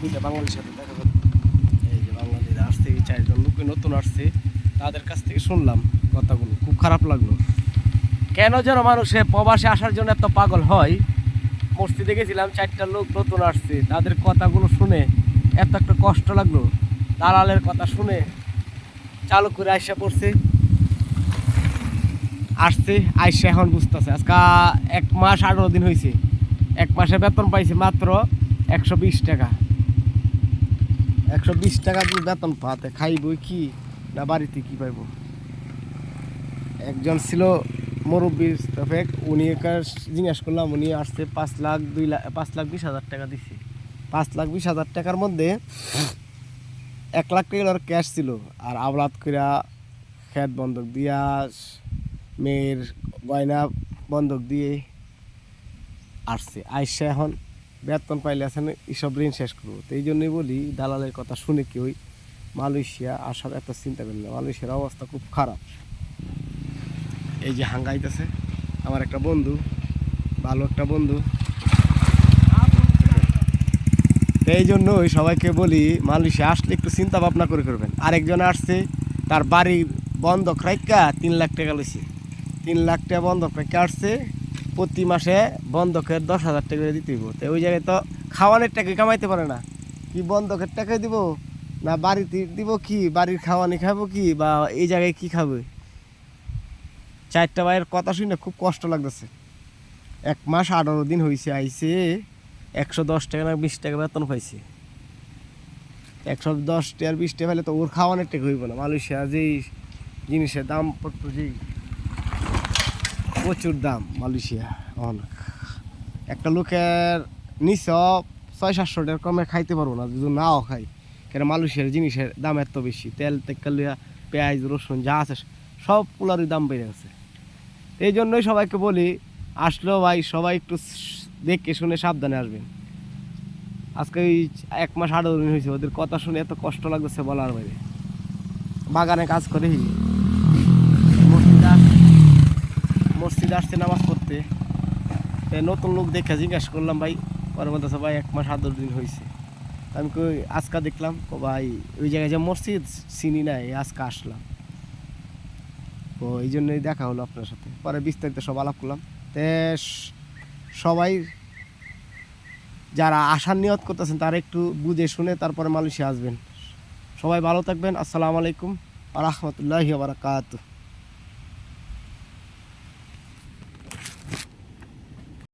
দুইটা বাঙালির সাথে দেখা হলো এই যে বাঙালিরা আসছে, এই চারজন লোক নতুন আসছে, তাদের কাছ থেকে শুনলাম কথাগুলো। খুব খারাপ লাগল। কেন যেন মানুষে প্রবাসে আসার জন্য এত পাগল হয়? মসজিদে গেছিলাম, চারটা লোক নতুন আসছে, তাদের কথাগুলো শুনে এত একটা কষ্ট লাগল। দালালের কথা শুনে চালু করে আইসা পড়ছে। আসছে, আইসা এখন বুঝতেছে, আজকে এক মাস আঠারো দিন হয়েছে এক মাসে বেতন পাইছে মাত্র একশো বিশ টাকা। একশো বিশ টাকা দিয়ে বেতন পাতে খাইব কি না বাড়িতে কি পাইব? একজন ছিল মুরব্বীর তফেক উনি জিজ্ঞাসা করলাম, উনি আসছে পাঁচ লাখ, দুই লাখ, পাঁচ লাখ বিশ হাজার টাকা দিছে। পাঁচ লাখ বিশ হাজার টাকার মধ্যে এক লাখ টাকার ক্যাশ ছিল, আর আবলাদ কইরা খেত বন্ধক দিয়া, মেয়ের গয়না বন্ধক দিয়ে আসছে। আইসা এখন বেতন পাইলে আছেন এইসব ঋণ শেষ করব। তো এই জন্যই বলি, দালালের কথা শুনে কি ওই মালয়েশিয়া আসার এত চিন্তা করেন না। মালয়েশিয়ার অবস্থা খুব খারাপ। এই যে হাঙ্গাইতেছে, আমার একটা বন্ধু, ভালো একটা বন্ধু। এই জন্যই সবাইকে বলি, মালয়েশিয়া আসলে একটু চিন্তা ভাবনা করে করবেন। আরেকজন আসছে, তার বাড়ির বন্ধক রাইকা তিন লাখ টাকা লইছে। তিন লাখ টাকা বন্ধক রাইকা আসছে প্রতি মাসে বন্ধকের দশ হাজার টাকা করে দিতে তো ওই জায়গায় তো খাওয়ানোর টাকা কামাইতে পারে না। কি বন্ধকের টাকা দিব? না বাড়িতে দিব কি? বাড়ির খাওয়ানি খাব কি? বা এই জায়গায় কি খাবে? চারটা ভাইয়ের কথা শুনে খুব কষ্ট লাগতেছে। এক মাস আঠারো দিন হয়েছে আইসে একশো দশ টাকা না বিশ টাকা বেতন পাইছে। একশো দশ টাকা বিশ টাকা তো ওর খাওয়ানোর টাকা হইব না। মালয়েশিয়া যেই জিনিসের দাম পড়তো যেই প্রচুর দাম, মালয়েশিয়া, অনেক। একটা লোকের নিচে ছয় সাতশো টাকা কমে খাইতে পারব না, যদি নাও খাই। কেন মালয়েশিয়ার জিনিসের দাম এত বেশি? তেল তেকালিয়া পেঁয়াজ, রসুন, যা আছে, সব পুলারই দাম বেড়ে গেছে। এই জন্যই সবাইকে বলি আসলেও ভাই, সবাই একটু দেখে শুনে সাবধানে আসবেন। আজকে এই এক মাস আঠারো দিন হয়েছে, ওদের কথা শুনে এত কষ্ট লাগতেছে বলার বাইরে। বাগানে কাজ করে মসজিদে আসছে নামাজ পড়তে নতুন লোক দেখে জিজ্ঞাসা করলাম, ভাই, পরে বলতেছে, ভাই, এক মাস আঠারো দিন হয়েছে আমি কই, আজকা দেখলাম। ও ভাই, ওই জায়গায় যে মসজিদ, চিনি নাই, আজকে আসলাম। তো এই জন্যই দেখা হলো আপনার সাথে। পরে বিস্তারিত সব আলাপ করলাম। তে সবাই যারা আসার নিয়ত করতেছেন, তারা একটু বুঝে শুনে তারপরে মালয়েশিয়া আসবেন। সবাই ভালো থাকবেন। আসসালামু আলাইকুম আ রহমতুল্লাহি বারাকাতুহ।